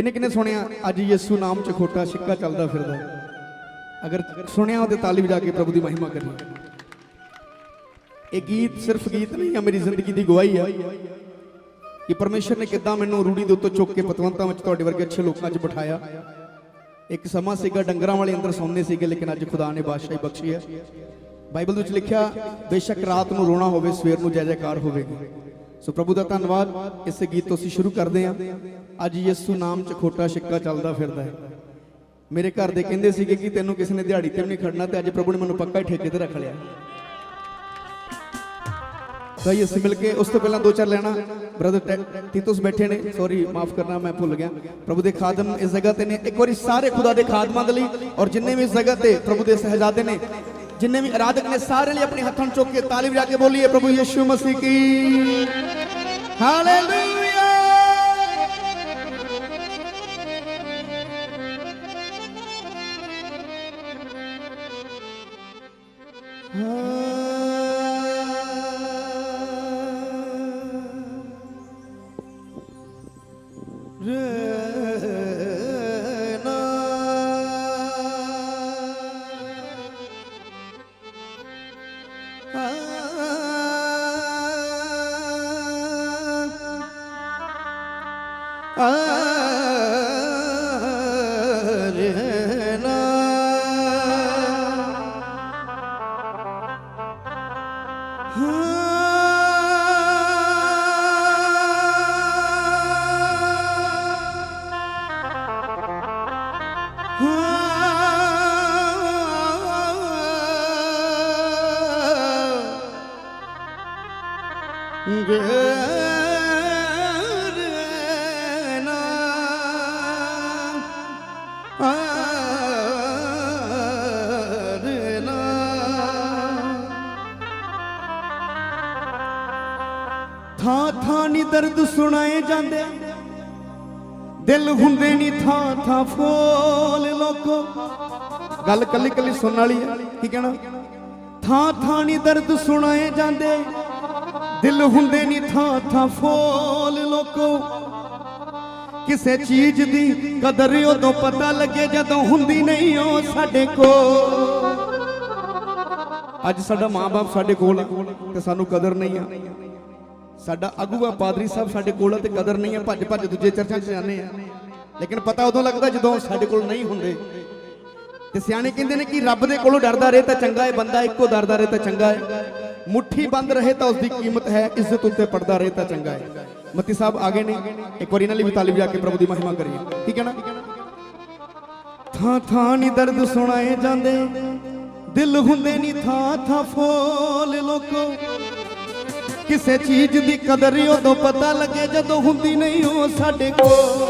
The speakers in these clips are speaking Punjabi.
ਕਿੰਨੇ ਕਿੰਨੇ ਸੁਣਿਆ? ਅੱਜ ਯਿਸੂ ਨਾਮ ਚ ਖੋਟਾ ਸਿੱਕਾ ਚੱਲਦਾ ਫਿਰਦਾ। ਅਗਰ ਸੁਣਿਆ ਉਹਦੇ ਤਾਲੀ ਵਜਾ ਕੇ ਪ੍ਰਭੂ ਦੀ ਮਹਿਮਾ ਕਰੀਏ। ਇਹ ਗੀਤ ਸਿਰਫ ਗੀਤ ਨਹੀਂ ਹੈ ਮੇਰੀ ਜ਼ਿੰਦਗੀ ਦੀ ਗਵਾਹੀ ਹੈ ਕਿ ਪਰਮੇਸ਼ਰ ਨੇ ਕਿੱਦਾਂ ਮੈਨੂੰ ਰੂੜੀ ਦੇ ਉੱਤੋਂ ਚੁੱਕ ਕੇ ਪਤਵੰਤਾਂ ਵਿੱਚ ਤੁਹਾਡੇ ਵਰਗੇ ਅੱਛੇ ਲੋਕਾਂ 'ਚ ਬਿਠਾਇਆ। ਇੱਕ ਸਮਾਂ ਸੀਗਾ ਡੰਗਰਾਂ ਵਾਲੇ ਅੰਦਰ ਸੌਂਦੇ ਸੀਗੇ, ਲੇਕਿਨ ਅੱਜ ਖੁਦਾ ਨੇ ਬਾਦਸ਼ਾਹੀ ਬਖਸ਼ੀ ਹੈ ਬਾਈਬਲ ਵਿੱਚ ਲਿਖਿਆ, ਬੇਸ਼ੱਕ ਰਾਤ ਨੂੰ ਰੋਣਾ ਹੋਵੇ, ਸਵੇਰ ਨੂੰ ਜੈ ਜੈਕਾਰ ਹੋਵੇਗੀ। ਸੋ ਪ੍ਰਭੂ ਦਾ ਧੰਨਵਾਦ, ਇਸ ਗੀਤ ਤੋਂ ਅਸੀਂ ਸ਼ੁਰੂ ਕਰਦੇ ਹਾਂ। ਅੱਜ ਯਿਸੂ ਨਾਮ 'ਚ ਖੋਟਾ ਸਿੱਕਾ ਚੱਲਦਾ ਫਿਰਦਾ ਹੈ। ਮੇਰੇ ਘਰ ਦੇ ਕਹਿੰਦੇ ਸੀਗੇ ਕਿ ਤੈਨੂੰ ਕਿਸੇ ਨੇ ਦਿਹਾੜੀ ਤੇ ਵੀ ਨਹੀਂ ਖੜਨਾ ਤੇ ਅੱਜ ਪ੍ਰਭੂ ਨੇ ਮੈਨੂੰ ਪੱਕਾ ਠੇਕੇ ਤੇ ਰੱਖ ਲਿਆ। ਤਾਂ ਅਸੀਂ ਮਿਲ ਕੇ ਉਸ ਤੋਂ ਪਹਿਲਾਂ ਦੋ ਚਾਰ ਲੈਣਾ। ਬ੍ਰਦਰ ਤੀਤੂਸ ਬੈਠੇ ਨੇ। ਸੌਰੀ ਮਾਫ ਕਰਨਾ, ਮੈਂ ਭੁੱਲ ਗਿਆ। ਪ੍ਰਭੂ ਦੇ ਖਾਦਮ ਇਸ ਜਗ੍ਹਾ ਤੇ ਨੇ। ਇੱਕ ਵਾਰੀ ਸਾਰੇ ਖੁਦਾ ਦੇ ਖਾਦਮਾਂ ਦੇ ਲਈ ਔਰ ਜਿੰਨੇ ਵੀ ਇਸ ਜਗ੍ਹਾ ਤੇ ਪ੍ਰਭੂ ਦੇ ਸਹਜ਼ਾਦੇ ਨੇ, ਜਿੰਨੇ ਵੀ ਆਰਾਧਕ ਨੇ ਸਾਰੇ ਲਈ ਆਪਣੇ ਹੱਥਾਂ ਨੂੰ ਚੁੱਕ ਕੇ ਤਾਲੀ ਵਜਾ ਕੇ ਬੋਲੀਏ, ਪ੍ਰਭੂ ਯਿਸੂ ਮਸੀਹ ਕੀ। ਹਾਲੇਲੂਇਆ ਥਾਂ ਦਰਦ ਸੁਣਾਏ ਜਾਂਦੇ। ਦਿਲ ਹੁੰਦੇ ਨੀ ਥਾਂ ਥਾਂ ਫੋਲ ਲੋਕੋ। ਗੱਲ ਕੱਲੀ ਕੱਲੀ ਸੁਣਨ ਵਾਲੀ ਹੈ ਕੀ ਕਹਿਣਾ? ਥਾਂ ਥਾਂ ਨੀ ਦਰਦ ਸੁਣਾਏ ਜਾਂਦੇ। ਦਿਲ ਹੁੰਦੇ ਨੀ ਥਾਂ ਥਾਂ ਫੋਲ ਲੋਕੋ। ਕਿਸੇ ਚੀਜ਼ ਦੀ ਕਦਰ ਉਦੋਂ ਪਤਾ ਲੱਗੇ ਜਦੋਂ ਹੁੰਦੀ ਨਹੀਂ ਉਹ ਸਾਡੇ ਕੋਲ। ਅੱਜ ਸਾਡਾ ਮਾਂ-ਬਾਪ ਸਾਡੇ ਕੋਲ ਤੇ ਸਾਨੂੰ ਕਦਰ ਨਹੀਂ ਆ। ਸਾਡਾ ਅਗੂਆ ਪਾਦਰੀ ਸਾਹਿਬ ਸਾਡੇ ਕੋਲ ਤੇ ਕਦਰ ਨਹੀਂ ਹੈ ਭੱਜ ਭੱਜ ਦੂਜੇ ਚਰਚਾਂ 'ਚ ਜਾਂਦੇ ਆ। ਲੇਕਿਨ ਪਤਾ ਉਦੋਂ ਲੱਗਦਾ ਜਦੋਂ ਸਾਡੇ ਕੋਲ ਨਹੀਂ ਹੁੰਦੇ। ਤੇ ਸਿਆਣੇ ਕਹਿੰਦੇ ਨੇ ਕਿ ਰੱਬ ਦੇ ਕੋਲੋਂ ਡਰਦਾ ਰਹੇ ਤਾਂ ਚੰਗਾ ਹੈ ਬੰਦਾ ਇੱਕੋ ਡਰਦਾ ਰਹੇ ਤਾਂ ਚੰਗਾ ਹੈ ਮੁੱਠੀ ਬੰਦ ਰਹੇ ਤਾਂ ਉਸ ਦੀ ਕੀਮਤ ਹੈ, ਇੱਜ਼ਤ ਉੱਤੇ ਪੜਦਾ ਰਹੇ ਤਾਂ ਚੰਗਾ ਹੈ ਮਤੀ ਸਾਹਿਬ ਆ ਗਏ ਨੇ, ਇੱਕ ਵਾਰੀ ਇਹਨਾਂ ਲਈ ਵੀ ਤਾਲੀ ਵਜਾ ਕੇ ਪ੍ਰਭੂ ਦੀ ਮਹਿਮਾ ਕਰੀਏ। ਠੀਕ ਹੈ ਨਾ? ਥਾਂ ਥਾਂ ਨੀ ਦਰਦ ਸੁਣਾਏ ਜਾਂਦੇ, ਦਿਲ ਹੁੰਦੇ ਨੀ ਥਾਂ ਥਾਂ ਫੋਲ ਲੋਕੋ। ਕਿਸੇ ਚੀਜ਼ ਦੀ ਕਦਰ ਉਦੋਂ ਪਤਾ ਲੱਗੇ ਜਦੋਂ ਹੁੰਦੀ ਨਹੀਂ ਉਹ ਸਾਡੇ ਕੋਲ।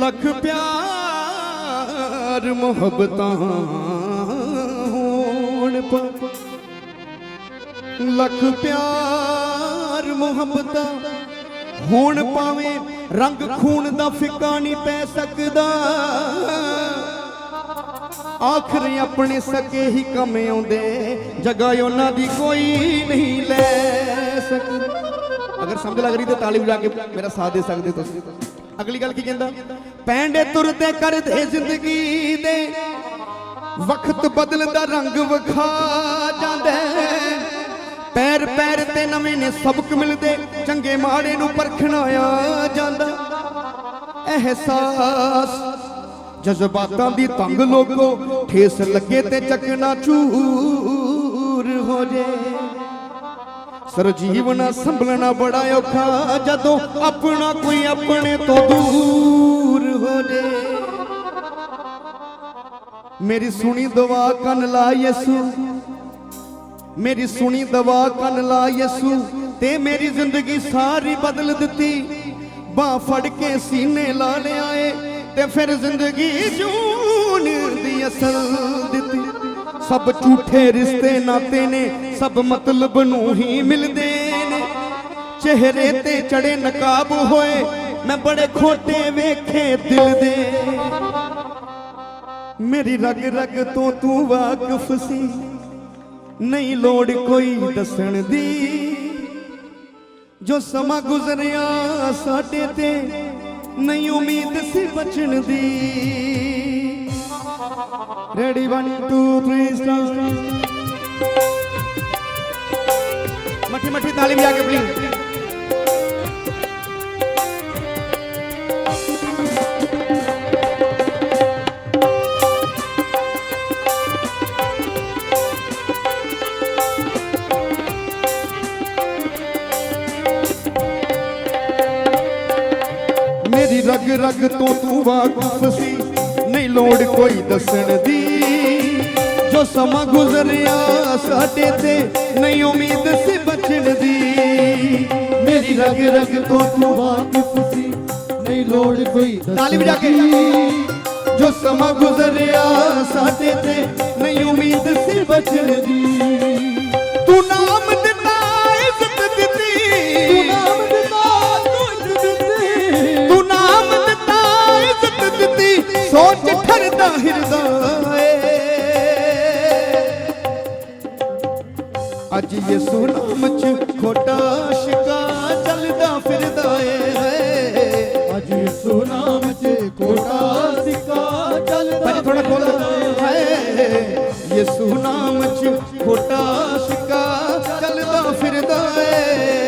ਲੱਖ ਪਿਆਰ ਮੁਹੱਬਤਾਂ ਹੋਣ ਪਾ ਲੱਖ ਪਿਆਰ ਮੁਹੱਬਤਾਂ ਹੋਣ ਪਾਵੇਂ ਰੰਗ ਖੂਨ ਦਾ ਫਿੱਕਾ ਨਹੀਂ ਪੈ ਸਕਦਾ। ਆਖਰ ਆਪਣੇ ਸਕੇ ਹੀ ਕੰਮ ਆਉਂਦੇ, ਜਗ੍ਹਾ ਉਹਨਾਂ ਦੀ ਕੋਈ ਨਹੀਂ ਲੈ ਸਕਦਾ। ਅਗਰ ਸਮਝ ਲੱਗ ਰਹੀ ਤਾਂ ਤਾਲੀ ਵਜਾ ਕੇ ਮੇਰਾ ਸਾਥ ਦੇ ਸਕਦੇ ਤੁਸੀਂ? ਅਗਲੀ ਗੱਲ ਕੀ ਕਹਿੰਦਾ? ਪੈਂਡੇ ਤੁਰਦੇ ਕਰਦੇ ਜ਼ਿੰਦਗੀ ਦੇ, ਵਕਤ ਬਦਲਦਾ ਰੰਗ ਵਿਖਾ ਜਾਂਦਾ ਪੈਰ ਪੈਰ ਤੇ ਨਵੇਂ ਨੇ ਸਬਕ ਮਿਲਦੇ, ਚੰਗੇ ਮਾੜੇ ਨੂੰ ਪਰਖਣਾ ਆ ਜਾਂਦਾ। ਅਹਿਸਾਸ ਜਜ਼ਬਾਤਾਂ ਦੀ ਤੰਗ ਲੋਕੋ, ਠੇਸ ਲੱਗੇ ਤੇ ਚੱਕਣਾ ਚੂਰ ਹੋ ਜੇ। ਸਰਜੀਵਨ ਸੰਭਲਣਾ ਬੜਾ ਔਖਾ, ਜਦੋਂ ਆਪਣਾ ਕੋਈ ਆਪਣੇ ਤੋਂ ਦੂਰ ਹੋ ਜੇ। ਮੇਰੀ ਸੁਣੀ ਦੁਆ ਕੰਨ ਲਾ ਯਿਸੂ, ਮੇਰੀ ਸੁਣੀ ਦਵਾ ਕੰਨ ਲਾ ਯਿਸੂ, ਤੇ ਮੇਰੀ ਜ਼ਿੰਦਗੀ ਸਾਰੀ ਬਦਲ ਦਿੱਤੀ। ਬਾਹ ਫੜ ਕੇ ਸੀਨੇ ਲਾ ਲਿਆ ਏ ਤੇ ਫਿਰ ਜ਼ਿੰਦਗੀ ਜੂਨ ਦੀ ਅਸਲ ਦਿੱਤੀ। ਸਭ ਝੂਠੇ ਰਿਸ਼ਤੇ ਨਾਤੇ ਨੇ, ਸਭ ਮਤਲਬ ਨੂੰ ਹੀ ਮਿਲਦੇ ਨੇ। ਚਿਹਰੇ ਤੇ ਚੜੇ ਨਕਾਬ ਹੋਏ, ਮੈਂ ਬੜੇ ਖੋਟੇ ਵੇਖੇ ਦਿਲ ਦੇ। ਮੇਰੀ ਰਗ ਰਗ ਤੋਂ ਤੂੰ ਵਾਕਿਫ ਸੀ, ਨਹੀਂ ਲੋੜ ਕੋਈ ਦੱਸਣ ਦੀ। ਜੋ ਸਮਾਂ ਗੁਜ਼ਰਿਆ ਸਾਡੇ ਤੇ ਨਹੀਂ ਉਮੀਦ ਸੀ ਬਚਣ ਦੀ। ਰੈਡੀ 1 2 3 ਸਟਾਰਟ ਮੱਠੀ ਮੱਠੀ ਤਾਲੀ ਵਜਾ ਕੇ ਪਲੀਜ਼ ਰਗ ਰਗ ਤੋਂ ਤੂੰ ਵਾਕਿਫ ਸੀ ਨਹੀਂ ਲੋੜ ਕੋਈ ਦੱਸਣ ਦੀ ਜੋ ਸਮਾਂ ਗੁਜ਼ਰਿਆ ਸਾਡੇ ਤੇ ਨਹੀਂ ਉਮੀਦ ਸੀ ਬਚਣ ਦੀ ਮੇਰੀ ਰਗ ਰਗ ਤੋਂ ਤੂੰ ਵਾਕਿਫ ਸੀ ਨਹੀਂ ਲੋੜ ਕੋਈ ਦੱਸਣ ਤਾਲੀ ਵਜਾ ਕੇ। ਦੀ। ਜੋ ਸਮਾਂ ਗੁਜ਼ਰਿਆ ਸਾਡੇ ਤੇ ਨਹੀਂ ਉਮੀਦ ਸੀ ਬਚਣ ਅੱਜ ਯਿਸੂ ਨਾਮ ਚ ਖੋਟਾ ਸ਼ਿਕਾ ਚੱਲਦਾ ਫਿਰਦਾ ਏ। ਅੱਜ ਯਿਸੂ ਨਾਮ ਚ ਕੋਟਾ ਸਿੱਕਾ ਚੱਲਦਾ ਭਾਜੀ ਥੋੜਾ ਖੋਲ ਹੈ ਯਿਸੂ ਨਾਮ ਚ ਖੋਟਾ ਸ਼ਿਕਾ ਚੱਲਦਾ ਫਿਰਦਾ ਏ।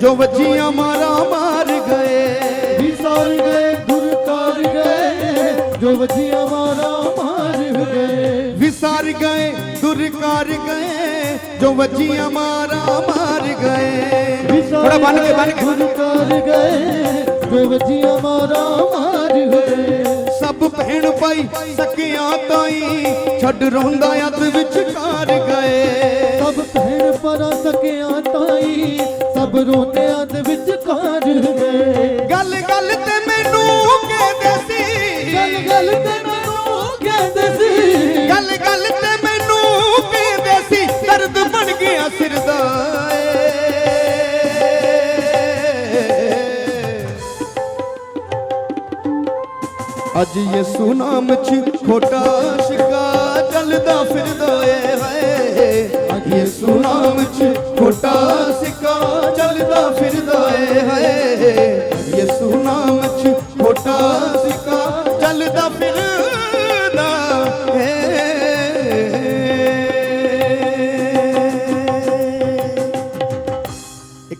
ਜੋ ਵੱਜੀਆਂ ਮਾਰਾ ਮਾਰ ਗਏ ਵਿਸਾਰ ਗਏ ਦੁਰ ਕਰ ਗਏ। ਜੋ ਵਜੀਆਂ ਮਾਰਾ ਮਾਰ ਗਏ ਵਿਸਾਰ ਗਏ ਦੁਰਕਾਰ ਗਏ। ਜੋ ਵੱਜੀਆਂ ਮਾਰਾ ਮਾਰ ਗਏ ਥੋੜਾ ਬੰਨ ਕੇ ਬੰਨ ਕੇ। ਕਰ ਗਏ। ਜੋ ਵਜੀਆਂ ਮਾਰਾ ਮਾਰ ਗਏ। ਸਭ ਭੈਣ ਭਾਈ ਸਕਿਆ ਤਾਈ ਛੱਡ ਰੋਂਦਾ ਅੱਧ ਵਿਚਕਾਰ ਗਏ। ਸਭ ਭੈਣ ਪਰਾ ਸਕਿਆ ਤਾਈ ਸਭ ਰੋਂਦਿਆਂ ਅੱਜ ਯਿਸੂ ਨਾਮ ਚ ਖੋਟਾ ਸ਼ਿਕਾ ਚੱਲਦਾ ਫਿਰਦਾ ਏ ਹਾਏ। ਅੱਜ ਯਿਸੂ ਨਾਮ ਚ ਖੋਟਾ ਸਿੱਕਾ ਚੱਲਦਾ ਫਿਰਦਾ ਏ ਹਾਏ।